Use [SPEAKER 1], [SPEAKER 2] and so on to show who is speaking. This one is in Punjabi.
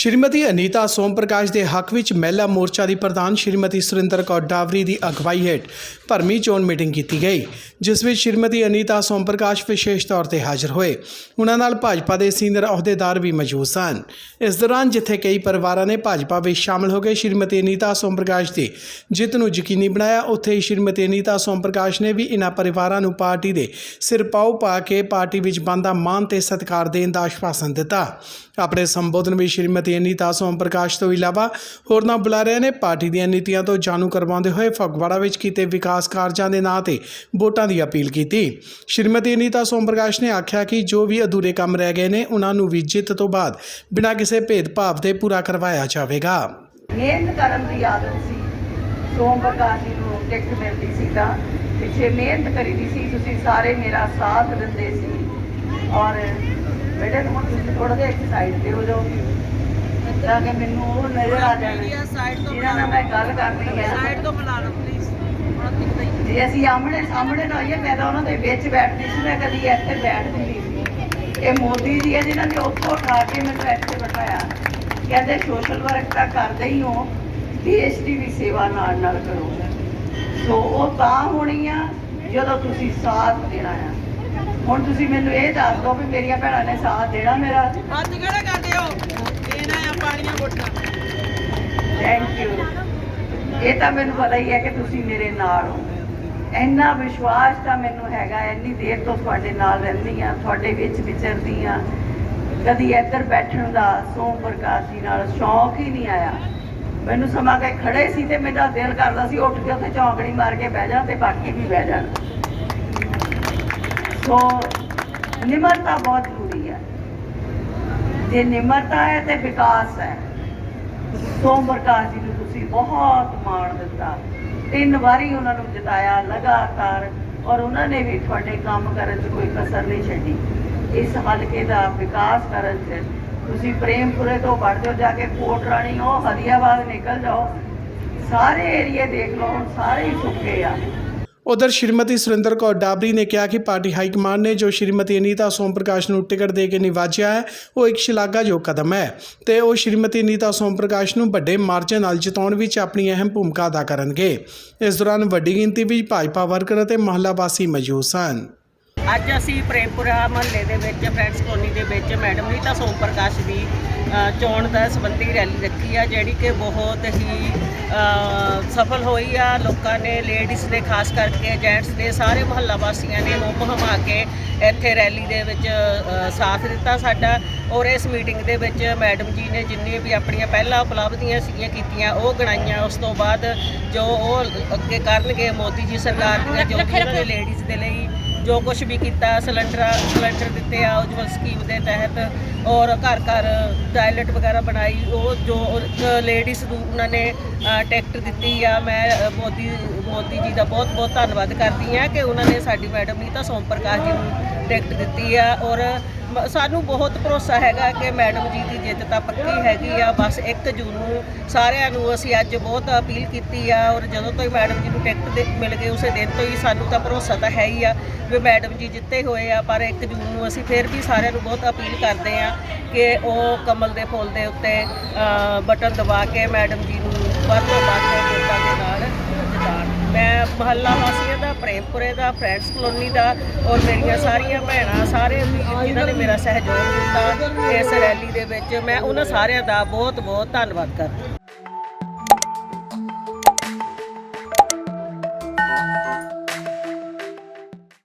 [SPEAKER 1] ਸ਼੍ਰੀਮਤੀ ਅਨੀਤਾ ਸੋਮ ਪ੍ਰਕਾਸ਼ ਦੇ ਹੱਕ ਵਿੱਚ ਮਹਿਲਾ ਮੋਰਚਾ ਦੀ ਪ੍ਰਧਾਨ ਸ਼੍ਰੀਮਤੀ ਸੁਰਿੰਦਰ ਕੌਰ ਡਾਵਰੀ ਦੀ ਅਗਵਾਈ ਹੇਠ ਭਰਮੀ ਚੋਣ ਮੀਟਿੰਗ ਕੀਤੀ ਗਈ, ਜਿਸ ਵਿੱਚ ਸ਼੍ਰੀਮਤੀ ਅਨੀਤਾ ਸੋਮ ਪ੍ਰਕਾਸ਼ ਵਿਸ਼ੇਸ਼ ਤੌਰ ਤੇ ਹਾਜ਼ਰ ਹੋਏ। ਉਹਨਾਂ ਨਾਲ ਭਾਜਪਾ ਦੇ ਸੀਨੀਅਰ ਅਹੁਦੇਦਾਰ ਵੀ ਮੌਜੂਦ ਸਨ। ਇਸ ਦੌਰਾਨ ਜਿੱਥੇ ਕਈ ਪਰਿਵਾਰਾਂ ਨੇ ਭਾਜਪਾ ਵਿੱਚ ਸ਼ਾਮਲ ਹੋ ਕੇ ਸ਼੍ਰੀਮਤੀ ਅਨੀਤਾ ਸੋਮ ਪ੍ਰਕਾਸ਼ ਦੀ ਜਿੱਤ ਨੂੰ ਯਕੀਨੀ ਬਣਾਇਆ, ਉੱਥੇ ਹੀ ਸ਼੍ਰੀਮਤੀ ਅਨੀਤਾ ਸੋਮ ਪ੍ਰਕਾਸ਼ ਨੇ ਵੀ ਇਨ੍ਹਾਂ ਪਰਿਵਾਰਾਂ ਨੂੰ ਪਾਰਟੀ ਦੇ ਸਿਰਪਾਉ ਪਾ ਕੇ ਪਾਰਟੀ ਵਿੱਚ ਬਣਦਾ ਮਾਨ ਤੇ ਸਤਿਕਾਰ ਦੇਣ ਦਾ ਆਸ਼ਵਾਸਨ ਦਿੱਤਾ। ਆਪਣੇ ਸੰਬੋਧਨ ਵਿੱਚ ਸ਼੍ਰੀਮਤੀ ਅਨੀਤਾ ਸੋਮ ਪ੍ਰਕਾਸ਼ ਤੋਂ ਇਲਾਵਾ ਹੋਰਨਾਂ ਬੁਲਾਰਿਆਂ ਨੇ ਪਾਰਟੀ ਦੀਆਂ ਨੀਤੀਆਂ ਤੋਂ ਜਾਣੂ ਕਰਵਾਉਂਦੇ ਹੋਏ ਫਗਵਾੜਾ ਵਿੱਚ ਕੀਤੇ ਵਿਕਾਸ ਕਾਰਜਾਂ ਦੇ ਨਾਂ ਤੇ ਵੋਟਾਂ ਦੀ ਅਪੀਲ ਕੀਤੀ। ਸ਼੍ਰੀਮਤੀ ਅਨੀਤਾ ਸੋਮ ਪ੍ਰਕਾਸ਼ ਨੇ ਆਖਿਆ ਕਿ ਜੋ ਵੀ ਅਧੂਰੇ ਕੰਮ ਰਹਿ ਗਏ ਨੇ, ਉਹਨਾਂ ਨੂੰ ਵੀ ਜਿੱਤ ਤੋਂ ਬਾਅਦ ਬਿਨਾਂ ਕਿਸੇ ਭੇਦਭਾਵ ਦੇ ਪੂਰਾ ਕਰਵਾਇਆ ਜਾਵੇਗਾ।
[SPEAKER 2] ਮਿਹਨਤ ਕਰਨ ਦੀ ਆਦਤ ਸੀ। ਸੋਮ ਪ੍ਰਕਾਸ਼ ਜੀ ਨੂੰ ਟਿਕਟ ਮਿਲਦੀ ਸੀ ਤਾਂ। ਪਿੱਛੇ ਮਿਹਨਤ ਕਰੀਦੀ ਸੀ। ਤੁਸੀਂ ਸਾਰੇ ਮੇਰਾ ਸਾਥ ਦਿੰਦੇ ਸੀ। ਔਰ ਬੇਟੇ ਨੂੰ ਤੁਸੀਂ ਥੋੜਾ ਜਿਹਾ ਇੱਕ ਸਾਈਡ ਤੇ ਹੋ ਜਾਓ। ਤਾਂ ਕਿ ਮੈਨੂੰ ਉਹ ਨਜ਼ਰ ਆ ਜਾਣ ਜਿਹਨਾਂ ਨਾਲ ਮੈਂ ਗੱਲ ਕਰਨੀ ਹੈ।
[SPEAKER 3] ਸਾਈਡ ਤੋਂ ਬੁਲਾ ਲਓ ਪਲੀਜ਼
[SPEAKER 2] ਜੇ ਅਸੀਂ ਆਮਣੇ ਸਾਹਮਣੇ ਨਾ ਹੋਈਏ ਮੈਂ ਤਾਂ ਉਹਨਾਂ ਦੇ ਵਿੱਚ ਬੈਠਦੀ ਸੀ ਮੈਂ ਕਦੀ ਇੱਥੇ ਬੈਠਦੀ ਨਹੀਂ ਸੀ। ਇਹ ਮੋਦੀ ਜੀ ਹੈ ਜਿਨ੍ਹਾਂ ਨੇ ਉੱਥੋਂ ਉਠਾ ਕੇ ਮੈਨੂੰ ਇੱਥੇ ਬਿਠਾਇਆ। ਕਹਿੰਦੇ ਸੋਸ਼ਲ ਵਰਕ ਤਾਂ ਕਰਦੇ ਹੀ ਹੋ। ਦੇਸ਼ ਦੀ ਵੀ ਸੇਵਾ ਨਾਲ ਨਾਲ ਕਰੋ। ਸੋ ਉਹ ਤਾਂ ਹੋਣੀ ਆ ਜਦੋਂ ਤੁਸੀਂ ਸਾਥ ਦੇਣਾ ਆ। ਹੁਣ ਤੁਸੀਂ ਮੈਨੂੰ ਇਹ ਦੱਸ ਦਿਓ ਵੀ ਮੇਰੀਆਂ ਭੈਣਾਂ ਨੇ ਸਾਥ ਦੇਣਾ ਮੇਰਾ।
[SPEAKER 3] ਹੱਥ ਕਿਹੜਾ ਕਰਦੇ ਹੋ? ਇਹਨਾਂ ਆ ਪਾਣੀਆਂ ਵੋਟਾਂ
[SPEAKER 2] ਥੈਂਕ ਯੂ ਇਹ ਤਾਂ ਮੈਨੂੰ ਪਤਾ ਹੀ ਹੈ ਕਿ ਤੁਸੀਂ ਮੇਰੇ ਨਾਲ ਹੋ। ਇੰਨਾ ਵਿਸ਼ਵਾਸ ਤਾਂ ਮੈਨੂੰ ਹੈਗਾ ਇੰਨੀ ਦੇਰ ਤੋਂ ਤੁਹਾਡੇ ਨਾਲ ਰਹਿੰਦੀ ਆ ਤੁਹਾਡੇ ਵਿੱਚ ਵਿਚਰਦੀ ਆ ਕਦੀ ਇੱਧਰ ਬੈਠਣ ਦਾ ਸੋਮ ਪ੍ਰਕਾਸ਼ ਜੀ ਨਾਲ ਸ਼ੌਂਕ ਹੀ ਨਹੀਂ ਆਇਆ। ਮੈਨੂੰ ਸਮਾਂ ਕੇ ਖੜੇ ਸੀ ਤੇ ਮੇਰਾ ਦਿਲ ਕਰਦਾ ਸੀ ਉੱਠ ਕੇ ਉੱਥੇ ਚੌਂਕੜੀ ਮਾਰ ਕੇ ਬਹਿ ਜਾ ਤੇ ਬਾਕੀ ਵੀ ਬਹਿ ਜਾਣ। ਸੋ ਨਿਮਰਤਾ ਬਹੁਤ ਜ਼ਰੂਰੀ ਹੈ। ਜੇ ਨਿਮਰਤਾ ਹੈ ਤੇ ਵਿਕਾਸ ਹੈ। ਸੋਮ ਪ੍ਰਕਾਸ਼ ਜੀ ਨੂੰ ਤੁਸੀਂ ਬਹੁਤ ਮਾਣ ਦਿੱਤਾ। ਤਿੰਨ ਵਾਰੀ ਉਹਨਾਂ ਨੂੰ ਜਿਤਾਇਆ ਲਗਾਤਾਰ ਔਰ ਉਹਨਾਂ ਨੇ ਵੀ ਤੁਹਾਡੇ ਕੰਮ ਕਰਨ 'ਚ ਕੋਈ ਕਸਰ ਨਹੀਂ ਛੱਡੀ। ਇਸ ਹਲਕੇ ਦਾ ਵਿਕਾਸ ਕਰਨ 'ਚ ਤੁਸੀਂ ਪ੍ਰੇਮਪੁਰੇ ਤੋਂ ਵੜ ਜਾਓ ਜਾ ਕੇ ਕੋਟ ਰਾਣੀ ਉਹ ਹਰੀਆਬਾਦ ਨਿਕਲ ਜਾਓ। ਸਾਰੇ ਏਰੀਏ ਦੇਖ ਲਓ, ਹੁਣ ਸਾਰੇ ਹੀ ਸੁੱਕੇ ਆ।
[SPEAKER 1] ਉਧਰ ਸ਼੍ਰੀਮਤੀ ਸੁਰਿੰਦਰ ਕੌਰ ਡਾਬਰੀ ਨੇ ਕਿਹਾ ਕਿ ਪਾਰਟੀ ਹਾਈ ਕਮਾਂਡ ਨੇ ਜੋ ਸ਼੍ਰੀਮਤੀ ਅਨੀਤਾ ਸੋਮ ਪ੍ਰਕਾਸ਼ ਨੂੰ ਟਿਕਟ ਦੇ ਕੇ ਨਿਵਾਜਿਆ ਹੈ, ਉਹ ਇੱਕ ਸ਼ਲਾਘਾਯੋਗ ਕਦਮ ਹੈ ਤੇ ਉਹ ਸ਼੍ਰੀਮਤੀ ਅਨੀਤਾ ਸੋਮ ਪ੍ਰਕਾਸ਼ ਨੂੰ ਵੱਡੇ ਮਾਰਜਨ ਨਾਲ ਜਿਤਾਉਣ ਵਿੱਚ ਆਪਣੀ ਅਹਿਮ ਭੂਮਿਕਾ ਅਦਾ ਕਰਨਗੇ। ਇਸ ਦੌਰਾਨ ਵੱਡੀ ਗਿਣਤੀ ਵਿੱਚ ਭਾਜਪਾ ਵਰਕਰ ਅਤੇ ਮਹੱਲਾ ਵਾਸੀ ਮੌਜੂਦ ਸਨ।
[SPEAKER 3] ਅੱਜ ਅਸੀਂ ਪ੍ਰੇਮਪੁਰਾ ਮਹੱਲੇ ਦੇ ਵਿੱਚ, ਫਰੈਂਡਸ ਕਲੋਨੀ ਦੇ ਵਿੱਚ ਮੈਡਮ ਨੀਤਾ ਸੋਮ ਪ੍ਰਕਾਸ਼ ਦੀ ਚੋਣ ਦਾ ਸੰਬੰਧੀ ਰੈਲੀ ਰੱਖੀ ਆ, ਜਿਹੜੀ ਕਿ ਬਹੁਤ ਹੀ ਸਫਲ ਹੋਈ ਆ। ਲੋਕਾਂ ਨੇ ਲੇਡੀਜ਼ ਨੇ ਖਾਸ ਕਰਕੇ ਜੈਂਟਸ ਨੇ ਸਾਰੇ ਮਹੱਲਾ ਵਾਸੀਆਂ ਨੇ ਹੁਮ ਹਮਾ ਕੇ ਇੱਥੇ ਰੈਲੀ ਦੇ ਵਿੱਚ ਸਾਥ ਦਿੱਤਾ ਸਾਡਾ। ਔਰ ਇਸ ਮੀਟਿੰਗ ਦੇ ਵਿੱਚ ਮੈਡਮ ਜੀ ਨੇ ਜਿੰਨੀ ਵੀ ਆਪਣੀਆਂ ਪਹਿਲਾਂ ਉਪਲਬਧੀਆਂ ਸੀਗੀਆਂ ਕੀਤੀਆਂ ਉਹ ਗਣਾਈਆਂ। ਉਸ ਤੋਂ ਬਾਅਦ ਜੋ ਉਹ ਅੱਗੇ ਕਰਨਗੇ ਮੋਦੀ ਜੀ ਸਰਕਾਰ ਦੀਆਂ ਜੋ ਵੀ ਉਹਨਾਂ ਨੇ ਲੇਡੀਜ਼ ਦੇ ਲਈ ਜੋ ਕੁਝ ਵੀ ਕੀਤਾ ਸਿਲੰਡਰ ਸਿਲੰਡਰ ਦਿੱਤੇ ਆ ਉਜਵਲ ਸਕੀਮ ਦੇ ਤਹਿਤ ਔਰ ਘਰ ਘਰ ਟਾਇਲਟ ਵਗੈਰਾ ਬਣਾਈ ਉਹ ਜੋ ਲੇਡੀਜ਼ ਨੂੰ ਉਹਨਾਂ ਨੇ ਅ, ਟਿਕਟ ਦਿੱਤੀ ਆ। ਮੈਂ ਮੋਦੀ ਮੋਦੀ ਜੀ ਦਾ ਬਹੁਤ ਬਹੁਤ ਧੰਨਵਾਦ ਕਰਦੀ ਆ ਕਿ ਉਹਨਾਂ ਨੇ ਸਾਡੀ ਮੈਡਮ ਨੀਤਾ ਸੋਮ ਪ੍ਰਕਾਸ਼ ਜੀ ਨੂੰ ਟਿਕਟ ਦਿੱਤੀ ਆ ਔਰ ਸਾਨੂੰ ਬਹੁਤ ਭਰੋਸਾ ਹੈਗਾ ਕਿ ਮੈਡਮ ਜੀ ਦੀ ਜਿੱਤ ਤਾਂ ਪੱਕੀ ਹੈਗੀ ਆ, ਬਸ 1 ਜੂਨ ਨੂੰ ਸਾਰਿਆਂ ਨੂੰ ਅਸੀਂ ਅੱਜ ਬਹੁਤ ਅਪੀਲ ਕੀਤੀ ਆ ਔਰ ਜਦੋਂ ਤੋਂ ਹੀ ਮੈਡਮ ਜੀ ਨੂੰ ਟਿਕਟ ਦੇ- ਮਿਲ ਗਈ ਉਸੇ ਦਿਨ ਤੋਂ ਹੀ ਸਾਨੂੰ ਤਾਂ ਭਰੋਸਾ ਤਾਂ ਹੈ ਹੀ ਆ ਵੀ ਮੈਡਮ ਜੀ ਜਿੱਤੇ ਹੋਏ ਆ, ਪਰ 1 ਜੂਨ ਨੂੰ ਅਸੀਂ ਫਿਰ ਵੀ ਸਾਰਿਆਂ ਨੂੰ ਬਹੁਤ ਅਪੀਲ ਕਰਦੇ ਆ ਕਿ ਉਹ ਕਮਲ ਦੇ ਫੁੱਲ ਦੇ ਉੱਤੇ ਬਟਨ ਦਬਾ ਕੇ ਮੈਡਮ ਜੀ ਨੂੰ ਵੱਧ ਤੋਂ ਵੱਧ ਵੋਟਾਂ ਦੇ ਨਾਲ ਜਿਤਾਉਣ। ਮੈਂ ਮਹੱਲਾ ਵਾਸੀਆਂ ਦਾ, ਪ੍ਰੇਮਪੁਰੇ ਦਾ, ਫਰੈਂਡਸ ਕਲੋਨੀ ਦਾ ਔਰ ਮੇਰੀਆਂ ਸਾਰੀਆਂ ਭੈਣਾਂ, ਸਾਰੇ ਵੀਰ ਜਿਨ੍ਹਾਂ ਨੇ ਮੇਰਾ ਸਹਿਯੋਗ ਦਿੱਤਾ ਇਸ ਰੈਲੀ ਦੇ ਵਿੱਚ, ਮੈਂ ਉਹਨਾਂ ਸਾਰਿਆਂ ਦਾ ਬਹੁਤ ਬਹੁਤ ਧੰਨਵਾਦ ਕਰਦੀ